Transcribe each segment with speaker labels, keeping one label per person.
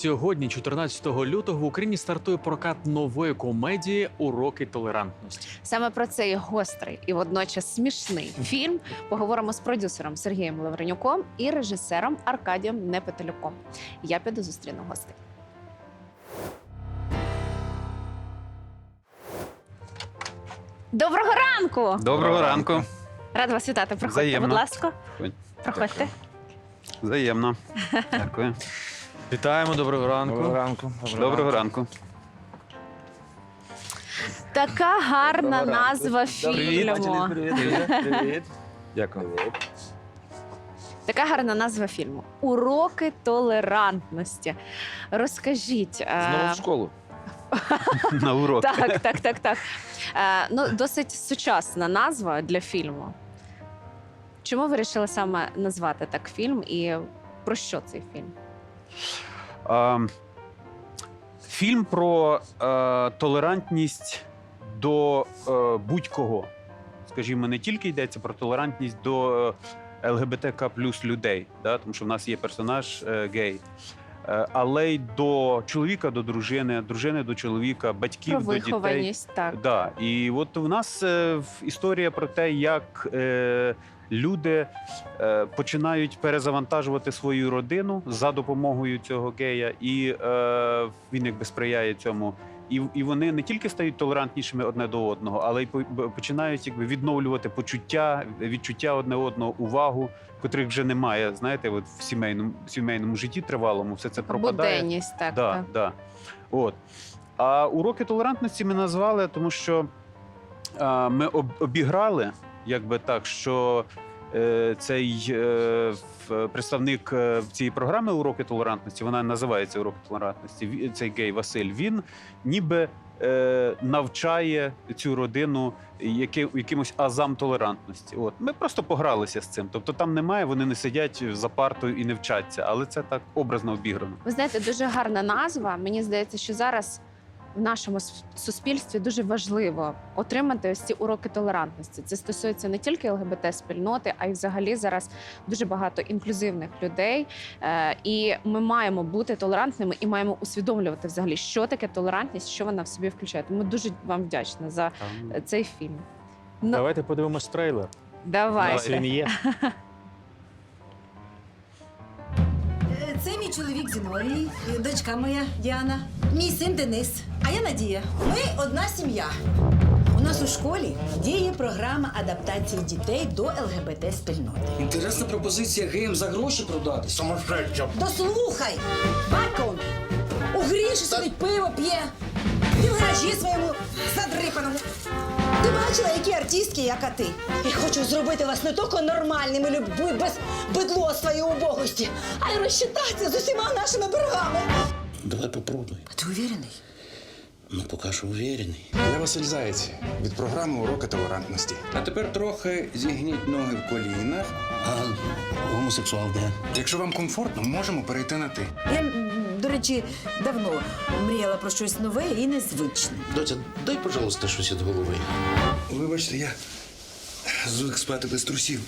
Speaker 1: Сьогодні, 14 лютого, в Україні стартує прокат нової комедії Уроки толерантності.
Speaker 2: Саме про цей гострий і водночас смішний фільм поговоримо з продюсером Сергієм Лавренюком і режисером Аркадієм Непетелюком. Я піду зустріну гостей. Доброго ранку!
Speaker 3: Доброго ранку.
Speaker 2: Рад вас вітати. Проходьте,
Speaker 3: Взаємно.
Speaker 2: будь ласка. Проходьте.
Speaker 3: Взаємно. Дякую.
Speaker 1: Вітаємо, доброго ранку.
Speaker 4: Доброго ранку.
Speaker 3: Доброго ранку.
Speaker 2: Така гарна назва фільму.
Speaker 4: Привіт, привіт, привіт. Дякую.
Speaker 2: Така гарна назва фільму. Уроки толерантності. Розкажіть. е,
Speaker 4: Знову в школу.
Speaker 3: На урок.
Speaker 2: Так, так, так, так. Е, ну, досить сучасна назва для фільму. Чому ви вирішили саме назвати так фільм і про що цей фільм?
Speaker 3: Фільм про е, толерантність до е, будь-кого. Скажімо, не тільки йдеться про толерантність до е, ЛГБТК плюс людей, да? тому що в нас є персонаж е, гей. Але й до чоловіка, до дружини, дружини до чоловіка, батьків
Speaker 2: Про
Speaker 3: до дітей.
Speaker 2: так.
Speaker 3: Да, і от у нас історія про те, як люди е, починають перезавантажувати свою родину за допомогою цього гея, і е, він якби сприяє цьому. І, і вони не тільки стають толерантнішими одне до одного, але й починають якби відновлювати почуття, відчуття одне одного, увагу, котрих вже немає. Знаєте, от в сімейному сімейному житті тривалому все це пропадає.
Speaker 2: Буденність, так.
Speaker 3: Да,
Speaker 2: так.
Speaker 3: да. От. А уроки толерантності ми назвали, тому що а, ми об, обіграли, якби так, що е, цей е, представник е, цієї програми Уроки толерантності, вона називається Уроки толерантності. Цей гей Василь, він ніби е, навчає цю родину яки, якимось азам толерантності. От ми просто погралися з цим. Тобто там немає, вони не сидять за партою і не вчаться, але це так образно обіграно.
Speaker 2: Ви знаєте, дуже гарна назва. Мені здається, що зараз в нашому суспільстві дуже важливо отримати ось ці уроки толерантності. Це стосується не тільки ЛГБТ спільноти, а й взагалі зараз дуже багато інклюзивних людей. Е, і ми маємо бути толерантними і маємо усвідомлювати взагалі, що таке толерантність, що вона в собі включає. Тому дуже вам вдячна за е, цей фільм. Ну,
Speaker 1: Давайте подивимось трейлер.
Speaker 2: давайте.
Speaker 1: Він є.
Speaker 5: Е, Це мій чоловік Зіновій, і дочка моя Діана, мій син Денис, а я Надія. Ми одна сім'я. У нас у школі діє програма адаптації дітей до ЛГБТ спільноти.
Speaker 6: Інтересна пропозиція геям за гроші продати. Сумасшедша.
Speaker 5: Дослухай! Батько он у гріші сидить пиво п'є. Ти в гаражі своєму задрипаному. Ти бачила, які артистки, як а ти? Я хочу зробити вас не тільки нормальними людьми, без бедлоства і убогості, а й розчитатися з усіма нашими боргами.
Speaker 7: Давай попробуй.
Speaker 5: А ти уверений?
Speaker 7: Ну, поки що уверений.
Speaker 8: Я Василь Заєць від програми Уроки толерантності.
Speaker 6: А тепер трохи зігніть ноги в колінах.
Speaker 7: А гомосексуал де?
Speaker 8: Якщо вам комфортно, можемо перейти на ти.
Speaker 5: Я, до речі, давно мріяла про щось нове і незвичне.
Speaker 7: Доця, дай, пожалуйста, щось від голови.
Speaker 6: Вибачте, я звик спати без трусів.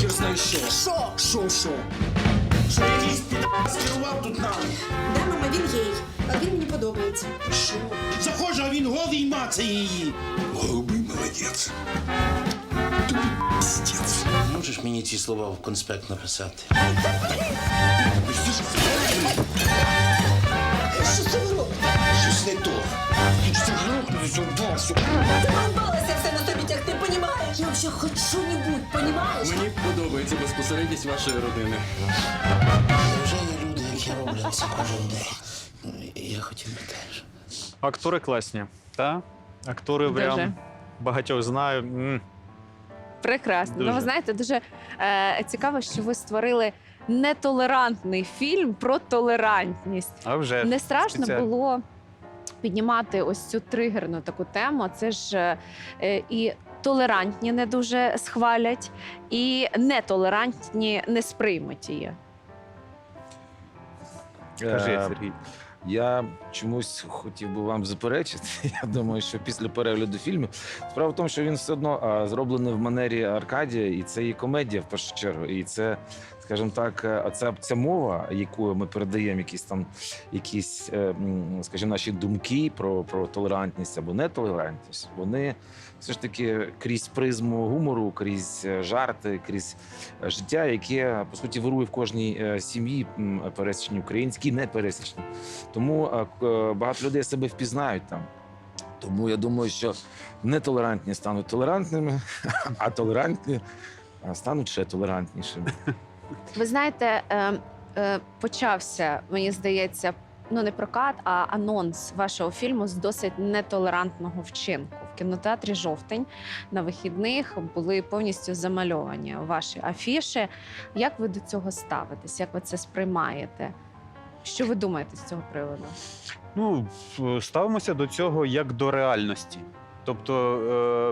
Speaker 6: Хір знає що. Що? Що, що? Що якийсь піда скерував тут нами?
Speaker 5: Да, мама, він гей, а він мені подобається.
Speaker 6: Що? Заходжу, а він голий мацає її. Голубий молодець. Тобі пістець.
Speaker 7: Можеш мені ці слова в конспект написати?
Speaker 5: Що це ви робите?
Speaker 6: Щось не то. Ти ж це грохнувся, Васю.
Speaker 5: Ти що-небудь, понімаєш?
Speaker 9: Мені подобається безпосередність вашої родини.
Speaker 7: Вже є люди, які роблять це кожен день. Ну, і Я хотів би теж.
Speaker 1: Актори класні.
Speaker 3: Та?
Speaker 1: Актори
Speaker 2: Дуже.
Speaker 1: прям багатьох знаю. М.
Speaker 2: Прекрасно. Ну, ви знаєте, дуже е, цікаво, що ви створили нетолерантний фільм про толерантність.
Speaker 3: А вже
Speaker 2: Не страшно
Speaker 3: спеціально.
Speaker 2: було піднімати ось цю тригерну таку тему. Це ж е, і толерантні не дуже схвалять, і нетолерантні не сприймуть її.
Speaker 3: Кажи,
Speaker 1: Е,
Speaker 3: Сергій.
Speaker 4: Я чомусь хотів би вам заперечити. Я думаю, що після перегляду фільму справа в тому, що він все одно а, зроблений в манері Аркадія, і це і комедія в першу чергу. І це, скажімо так, е, оця ця мова, якою ми передаємо якісь там якісь, е, скажімо, наші думки про, про толерантність або нетолерантність, вони все ж таки крізь призму гумору, крізь е, жарти, крізь життя, яке по суті вирує в кожній сім'ї м, пересічній українській, не пересічній. Тому багато людей себе впізнають там. Тому я думаю, що нетолерантні стануть толерантними, а толерантні стануть ще толерантнішими.
Speaker 2: Ви знаєте, е, е, почався, мені здається, ну не прокат, а анонс вашого фільму з досить нетолерантного вчинку. В кінотеатрі жовтень на вихідних були повністю замальовані ваші афіші. Як ви до цього ставитесь? Як ви це сприймаєте? Що ви думаєте з цього приводу?
Speaker 3: Ну, ставимося до цього як до реальності. Тобто,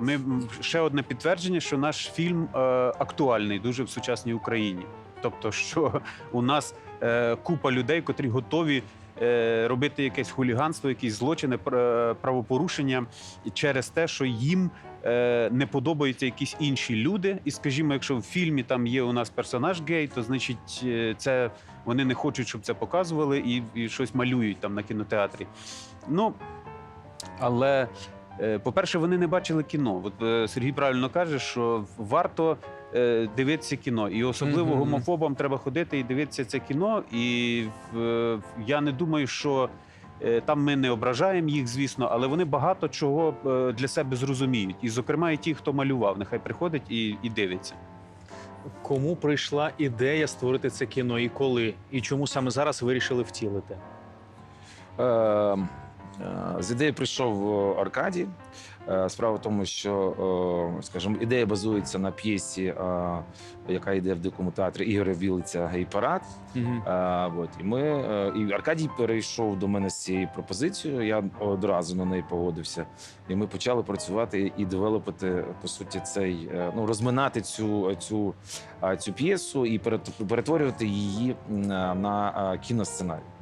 Speaker 3: е, ми ще одне підтвердження, що наш фільм е, актуальний дуже в сучасній Україні. Тобто, що у нас е, купа людей, котрі готові е, робити якесь хуліганство, якісь злочини, пр- правопорушення через те, що їм е, не подобаються якісь інші люди. І, скажімо, якщо в фільмі там є у нас персонаж гей, то значить е, це вони не хочуть, щоб це показували, і, і щось малюють там на кінотеатрі. Ну але. е, По-перше, вони не бачили кіно. От е, Сергій правильно каже, що варто е, дивитися кіно, і особливо
Speaker 4: Мгм.
Speaker 3: гомофобам треба ходити і дивитися це кіно. І е, я не думаю, що е, там ми не ображаємо їх, звісно, але вони багато чого е, для себе зрозуміють. І, зокрема, і ті, хто малював, нехай приходить і, і дивиться.
Speaker 1: Кому прийшла ідея створити це кіно і коли? І чому саме зараз вирішили втілити?
Speaker 4: Е, е, З ідеї прийшов е, Аркадій. Е, Справа в тому, що, е, скажімо, ідея базується на п'єсі, е, яка йде в дикому театрі Ігоря Білиця Гей-парад. Е, і ми е, і Аркадій перейшов до мене з цією пропозицією. Я одразу на неї погодився. І ми почали працювати і девелопити по суті цей е, ну розминати цю цю, цю п'єсу і перетворювати її на кіносценарій.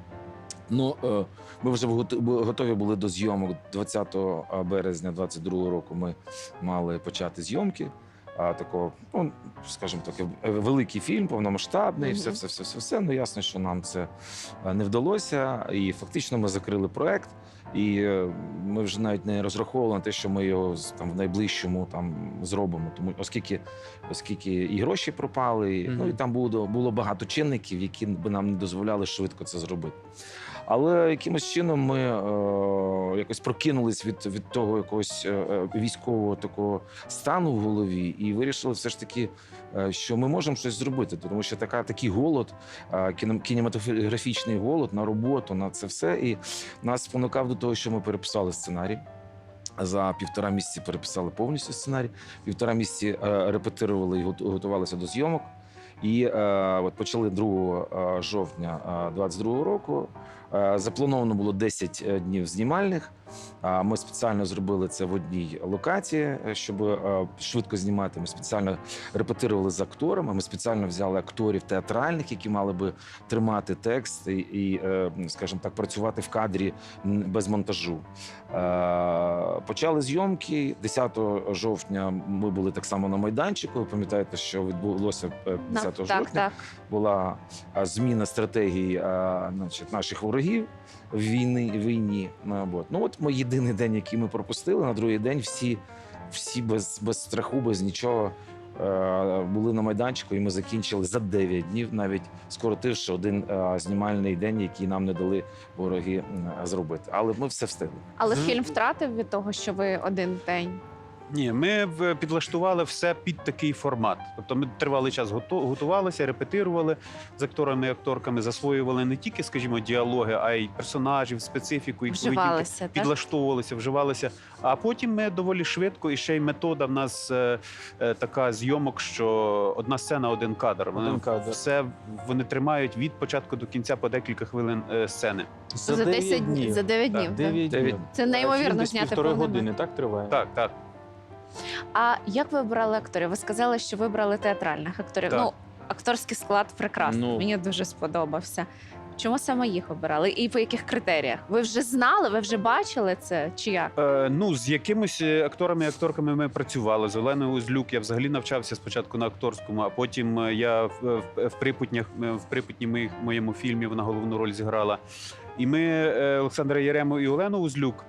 Speaker 4: Ну, е, ми вже готові були до зйомок 20 березня 22 року. Ми мали почати зйомки. А такого, ну скажімо так, е, великий фільм, повномасштабний, все, все, все, все, все. Ну ясно, що нам це е, не вдалося. І фактично ми закрили проект. І е, ми вже навіть не розраховували на те, що ми його там в найближчому там зробимо. Тому оскільки, оскільки і гроші пропали, і, ну і там було було багато чинників, які би нам не дозволяли швидко це зробити. Але якимось чином ми е, якось прокинулись від, від того якогось е, е, військового такого стану в голові, і вирішили все ж таки, е, що ми можемо щось зробити, тому що така такий голод, е, кінематографічний голод на роботу, на це все. І нас спонукав до того, що ми переписали сценарій. За півтора місяці переписали повністю сценарій. Півтора місяці е, репетирували і готувалися до зйомок. І е, от почали 2 е, жовтня е, 22 року. Е, заплановано було 10 днів знімальних. Ми спеціально зробили це в одній локації, е, щоб е, швидко знімати. Ми спеціально репетирували з акторами. Ми спеціально взяли акторів театральних, які мали би тримати текст і, е, скажімо так, працювати в кадрі без монтажу. Е, Почали зйомки 10 жовтня. Ми були так само на майданчику. Ви пам'ятаєте, що відбулося е, 10
Speaker 2: так,
Speaker 4: жовтня
Speaker 2: так.
Speaker 4: була зміна стратегії а, значить, наших ворогів в війни війні. Ну, ну от ми єдиний день, який ми пропустили. На другий день всі, всі без, без страху, без нічого. Е, Були на майданчику, і ми закінчили за 9 днів, навіть скоротивши один е, знімальний день, який нам не дали вороги зробити. Але ми все встигли.
Speaker 2: Але фільм втратив від того, що ви один день.
Speaker 3: Ні, ми підлаштували все під такий формат. Тобто ми тривалий час готувалися, репетирували з акторами і акторками, засвоювали не тільки, скажімо, діалоги, а й персонажів, специфіку, поведінки.
Speaker 2: Вживалися.
Speaker 3: Підлаштовувалися, вживалися. А потім ми доволі швидко, і ще й метода в нас е, е, така зйомок, що одна сцена, один кадр. Вони
Speaker 1: Один кадр.
Speaker 3: все вони тримають від початку до кінця по декілька хвилин е, сцени.
Speaker 2: За 10 днів. За 9 днів. так?
Speaker 1: 9
Speaker 4: Дев'ять.
Speaker 1: днів.
Speaker 2: Це неймовірно зняти
Speaker 1: півтори години, так триває?
Speaker 3: Так, так.
Speaker 2: А як ви обрали акторів? Ви сказали, що вибрали театральних акторів.
Speaker 3: Так.
Speaker 2: Ну, акторський склад прекрасний.
Speaker 1: Ну.
Speaker 2: Мені дуже сподобався. Чому саме їх обирали? І по яких критеріях? Ви вже знали, ви вже бачили це? Чи як?
Speaker 3: Е, ну, з якимись е, акторами і акторками ми працювали. З Оленою Узлюк я взагалі навчався спочатку на акторському, а потім е, я в, в, в припутнях е, в припутні моїх моєму фільмі вона головну роль зіграла. І ми Олександра Ярему і Олену Узлюк.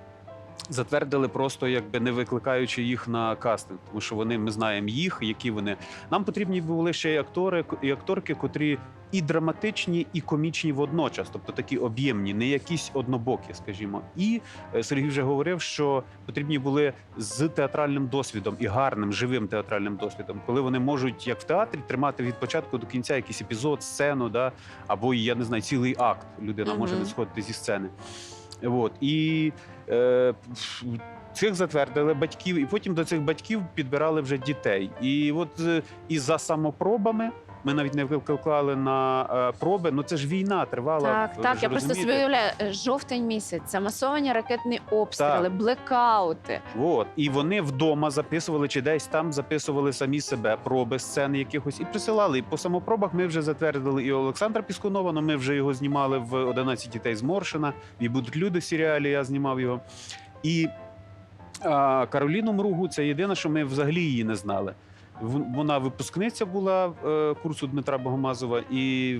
Speaker 3: Затвердили просто, якби не викликаючи їх на кастинг, тому що вони ми знаємо їх, які вони. Нам потрібні були ще й актори і акторки, котрі і драматичні, і комічні водночас, тобто такі об'ємні, не якісь однобокі, скажімо. І е, Сергій вже говорив, що потрібні були з театральним досвідом і гарним живим театральним досвідом, коли вони можуть, як в театрі, тримати від початку до кінця якийсь епізод, сцену, да або я не знаю, цілий акт. Людина може не сходити зі сцени. От і е, цих затвердили батьків, і потім до цих батьків підбирали вже дітей. І от е, і за самопробами. Ми навіть не викликали на е, проби. Ну це ж війна тривала.
Speaker 2: Так,
Speaker 3: ви
Speaker 2: так.
Speaker 3: ж
Speaker 2: Я просто собі
Speaker 3: розумієте.
Speaker 2: уявляю, е, жовтень місяць, це масовані ракетні обстріли,
Speaker 3: Так.
Speaker 2: блекаути.
Speaker 3: От і вони вдома записували чи десь там записували самі себе проби сцени якихось і присилали. І по самопробах ми вже затвердили і Олександра Піскунова. Ну ми вже його знімали в «11 дітей з Моршина. І будуть люди в серіалі. Я знімав його. І а, Кароліну Мругу це єдине, що ми взагалі її не знали. Вона випускниця була е, курсу Дмитра Богомазова, і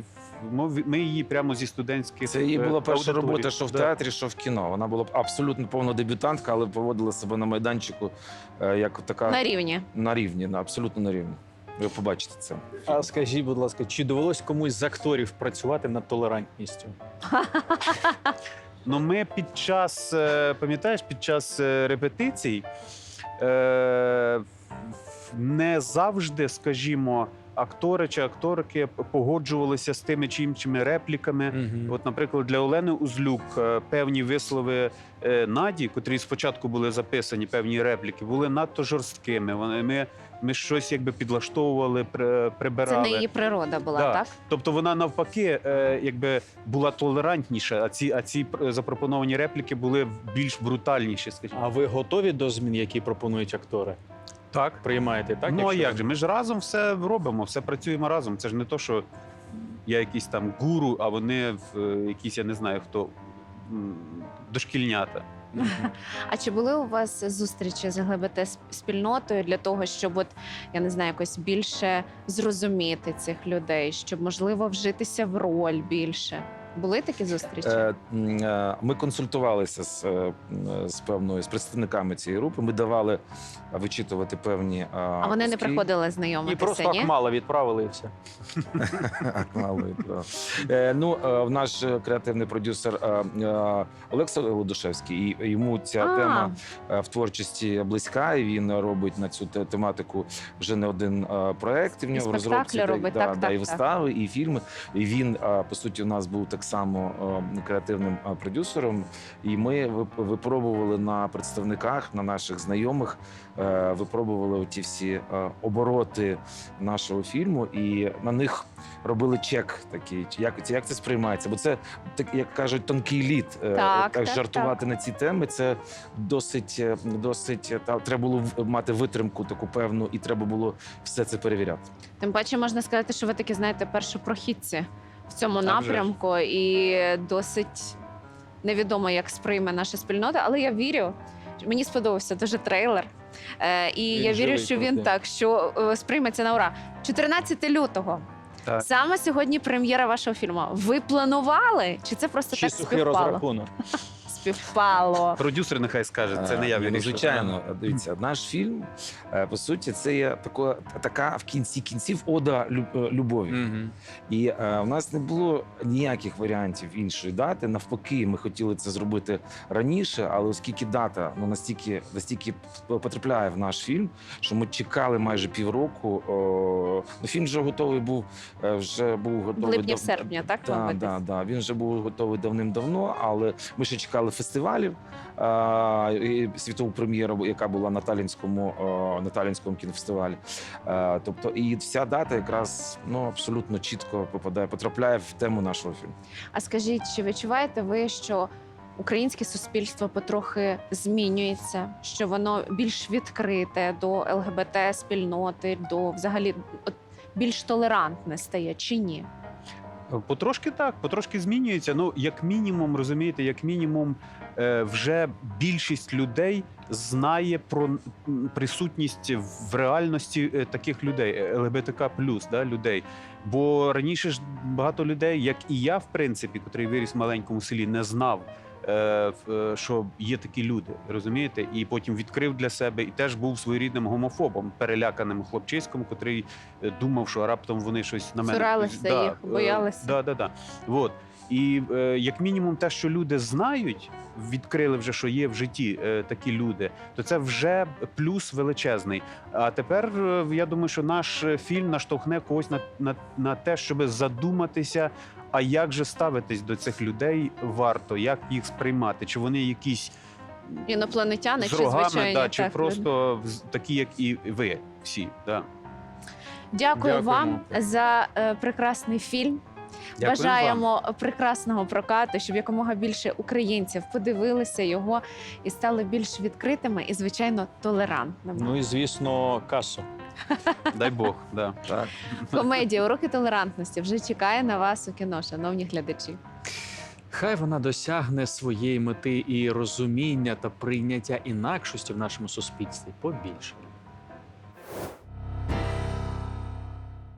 Speaker 3: ми- ми її прямо зі студентських
Speaker 4: Це її
Speaker 3: е,
Speaker 4: була перша
Speaker 3: аудиторій.
Speaker 4: робота, що в
Speaker 3: Да.
Speaker 4: театрі, що в кіно. Вона була б абсолютно повна дебютантка, але поводила себе на майданчику е, як така
Speaker 2: На рівні.
Speaker 4: на рівні, на абсолютно на рівні. Ви побачите це.
Speaker 1: А скажіть, будь ласка, чи довелось комусь з акторів працювати над толерантністю?
Speaker 3: Ну, ми під час, пам'ятаєш, під час репетицій е, не завжди, скажімо, актори чи акторки погоджувалися з тими чи іншими репліками. От, наприклад, для Олени Узлюк е, певні вислови е, Наді, котрі спочатку були записані, певні репліки, були надто жорсткими. Вони ми, ми щось якби підлаштовували, при-
Speaker 2: Це
Speaker 3: прибирали.
Speaker 2: не її природа була,
Speaker 3: Да.
Speaker 2: так?
Speaker 3: Тобто вона навпаки, е, якби була толерантніша, а ці, а ці пр- запропоновані репліки були більш брутальніші, скажімо.
Speaker 1: А ви готові до змін, які пропонують актори?
Speaker 3: Так.
Speaker 1: Приймаєте так?
Speaker 3: ну а
Speaker 1: якщо-
Speaker 3: як же? Ми ж разом все робимо, все працюємо разом. Це ж не то, що я якийсь там гуру, а вони в е, якісь, я не знаю хто м, дошкільнята.
Speaker 1: Мгм.
Speaker 2: А чи були у вас зустрічі з ЛГБТ спільнотою для того, щоб от я не знаю, якось більше зрозуміти цих людей, щоб можливо вжитися в роль більше? Були такі зустрічі?
Speaker 4: Е, е, Ми консультувалися з, е, з певною з представниками цієї групи. Ми давали е, вичитувати певні.
Speaker 2: а вони не приходили
Speaker 1: І просто
Speaker 2: ні?
Speaker 1: Акмала відправили і все.
Speaker 4: Мало відправ. Е, Ну, е, в наш е, креативний продюсер е, е, Олекса Лодушевський, і йому ця
Speaker 2: А.
Speaker 4: тема е, в творчості близька, і він робить на цю тематику вже не один е, проект. І в нього в розробці
Speaker 2: робить,
Speaker 4: да,
Speaker 2: так,
Speaker 4: да,
Speaker 2: так,
Speaker 4: і
Speaker 2: так.
Speaker 4: вистави, і фільми. І він, е, по суті, у нас був так само е, креативним е, продюсером. І ми випробували на представниках, на наших знайомих, е, випробували ті всі обороти нашого фільму, і на них робили чек такий. Як, як це сприймається? Бо це так, як кажуть, тонкий лід.
Speaker 2: Так, так,
Speaker 4: жартувати на ці теми. Це досить, досить та треба було мати витримку таку певну, і треба було все це перевіряти.
Speaker 2: Тим паче можна сказати, що ви такі знаєте першопрохідці в цьому напрямку, і досить невідомо, як сприйме наша спільнота, але я вірю. Мені сподобався дуже трейлер. Е, і
Speaker 1: Він
Speaker 2: я вірю,
Speaker 1: живий,
Speaker 2: що він так, що е, сприйметься на ура. 14 лютого.
Speaker 3: Так.
Speaker 2: Саме сьогодні прем'єра вашого фільму. Ви планували? Чи це просто
Speaker 1: Чи
Speaker 2: так
Speaker 1: сухий
Speaker 2: співпало?
Speaker 1: розрахунок?
Speaker 2: Співпало.
Speaker 3: Продюсер нехай скаже, це не я
Speaker 4: Е, ну. Звичайно, дивіться, наш фільм е, по суті це є тако, така в кінці кінців ода лю- е, любові.
Speaker 3: Мгм.
Speaker 4: І е, в нас не було ніяких варіантів іншої дати. Навпаки, ми хотіли це зробити раніше, але оскільки дата ну настільки настільки потрапляє в наш фільм, що ми чекали майже півроку. О, ну, фільм вже готовий був, е, вже був
Speaker 2: В
Speaker 4: готовий
Speaker 2: липні, в
Speaker 4: дав-
Speaker 2: серпні, так
Speaker 4: Да,
Speaker 2: мабуть?
Speaker 4: да, да. Він вже був готовий давним-давно, але ми ще чекали фестивалів. А, світову прем'єру, яка була на Талінському, на Талінському кінофестивалі. Тобто, і вся дата якраз ну абсолютно чітко попадає, потрапляє в тему нашого фільму.
Speaker 2: А скажіть, чи відчуваєте ви, що українське суспільство потрохи змінюється, що воно більш відкрите до ЛГБТ спільноти, до взагалі більш толерантне стає чи ні?
Speaker 3: Потрошки так, потрошки змінюється. Ну, як мінімум, розумієте, як мінімум, е, вже більшість людей знає про присутність в реальності е, таких людей, ЛГБТК плюс да, людей. Бо раніше ж багато людей, як і я, в принципі, котрий виріс в маленькому селі, не знав. Е, Що є такі люди, розумієте, і потім відкрив для себе і теж був своєрідним гомофобом, переляканим хлопчиськом, котрий е, думав, що раптом вони щось на мене
Speaker 2: Цуралися їх,
Speaker 3: е,
Speaker 2: боялися.
Speaker 3: Да, да, да. І е, як мінімум, те, що люди знають, відкрили вже, що є в житті е, такі люди, то це вже плюс величезний. А тепер е, я думаю, що наш фільм наштовхне когось на, на, на те, щоб задуматися. А як же ставитись до цих людей варто, як їх сприймати? Чи вони якісь
Speaker 2: Інопланетяни
Speaker 3: з
Speaker 2: чи
Speaker 3: рогами,
Speaker 2: звичайні
Speaker 3: да, чи
Speaker 2: так,
Speaker 3: просто такі, як і ви всі? Да.
Speaker 2: Дякую
Speaker 1: Дякуємо.
Speaker 2: вам за е, прекрасний фільм.
Speaker 3: Дякуємо
Speaker 2: Бажаємо прекрасного прокату, щоб якомога більше українців подивилися його і стали більш відкритими і, звичайно, толерантними.
Speaker 1: Ну і звісно, касу.
Speaker 3: Дай Бог, да.
Speaker 4: Так.
Speaker 2: Комедія уроки толерантності вже чекає на вас у кіно, шановні глядачі.
Speaker 1: Хай вона досягне своєї мети і розуміння та прийняття інакшості в нашому суспільстві побільше.